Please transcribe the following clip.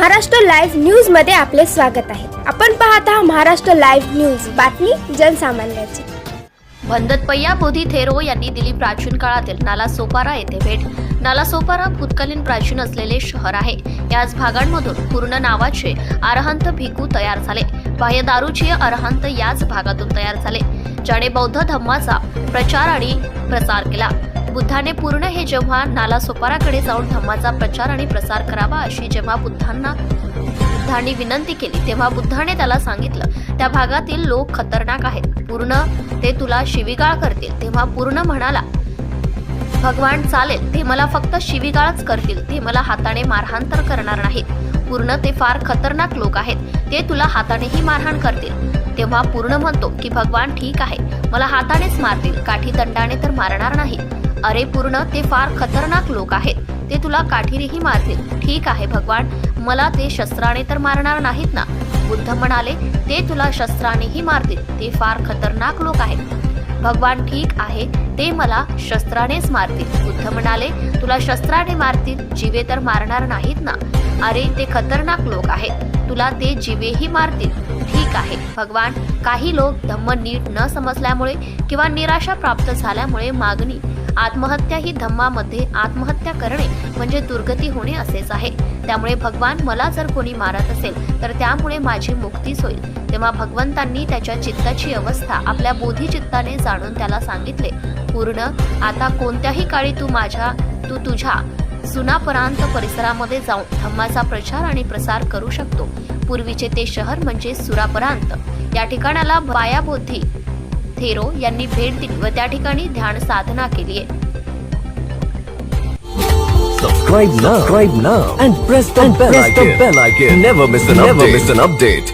Maharashtra live न्यूजमध्ये आपले स्वागत आहे. आपण पाहत आहात महाराष्ट्र लाईव्ह न्यूज. बातमी जनसामान्याची. भंदतपय्या बोधी थेरो यांनी दिली प्राचीन काळातील नाला सोपारा येथे भेट. नाला सोपारा भूतकालीन प्राचीन असलेले शहर आहे. याच भागांमधून पूर्ण नावाचे अरहंत भिकू तयार झाले. बाह्य दारूचे अरहंत याच भागातून तयार झाले. ज्याने बौद्ध धम्माचा प्रचार आणि प्रसार केला. बुद्धाने पूर्ण हे जेव्हा नाला सोपाराकडे जाऊन धम्माचा प्रचार आणि प्रसार करावा अशी जेव्हा बुद्धांना बुद्धांनी विनंती केली तेव्हा बुद्धाने त्याला सांगितलं त्या भागातील लोक खतरनाक आहेत. पूर्ण ते तुला शिवीगाळ करतील. तेव्हा पूर्ण म्हणाला भगवान चालेल ते मला फक्त शिवीगाळच करतील. ते मला हाताने मारहाण तर करणार नाहीत. पूर्ण ते फार खतरनाक लोक आहेत. ते तुला हातानेही मारहाण करतील. तेव्हा पूर्ण म्हणतो की भगवान ठीक आहे. मला हातानेच मारतील. काठी दंडाने तर मारणार नाही. अरे पूर्ण ते फार खतरनाक लोक आहेत. ते तुला काठीरीही मारतील. ठीक आहे भगवान मला ते शस्त्राने तर मारणार नाहीत ना. बुद्ध म्हणाले ते तुला शस्त्रानेही मारतील. ते फार खतरनाक लोक आहेत. भगवान ठीक आहे ते मला शस्त्रानेच मारतील. बुद्ध म्हणाले तुला शस्त्राने मारतील जीवे तर मारणार नाहीत ना. अरे ते खतरनाक लोक आहेत. तुला ते जीवेही मारतील. ठीक आहे भगवान. काही लोक धम्म नीट न समजल्यामुळे किंवा निराशा प्राप्त झाल्यामुळे मागणी आत्महत्या ही धम्मामध्ये आत्महत्या करणे म्हणजे दुर्गती होणे असेच आहे. त्यामुळे भगवान मला जर कोणी मारत असेल तर त्यामुळे माझी मुक्तीच होईल. तेव्हा भगवंतांनी त्याच्या चित्ताची अवस्था आपल्या बोधीचित्ताने जाणून त्याला सांगितले पूर्ण आता कोणत्याही काळी तू माझ्या तू तुझ्या सुनापरांत परिसरामध्ये जाऊन धम्माचा प्रचार आणि प्रसार करू शकतो. पूर्वीचे ते शहर म्हणजे सुरापरांत. या ठिकाणाला बायाबोधी थेरो यांनी भेट दिली व त्या ठिकाणी ध्यान साधना केली आहे Subscribe now. Subscribe now and press the and bell press icon. the bell icon. Never miss an Never update. Miss an update.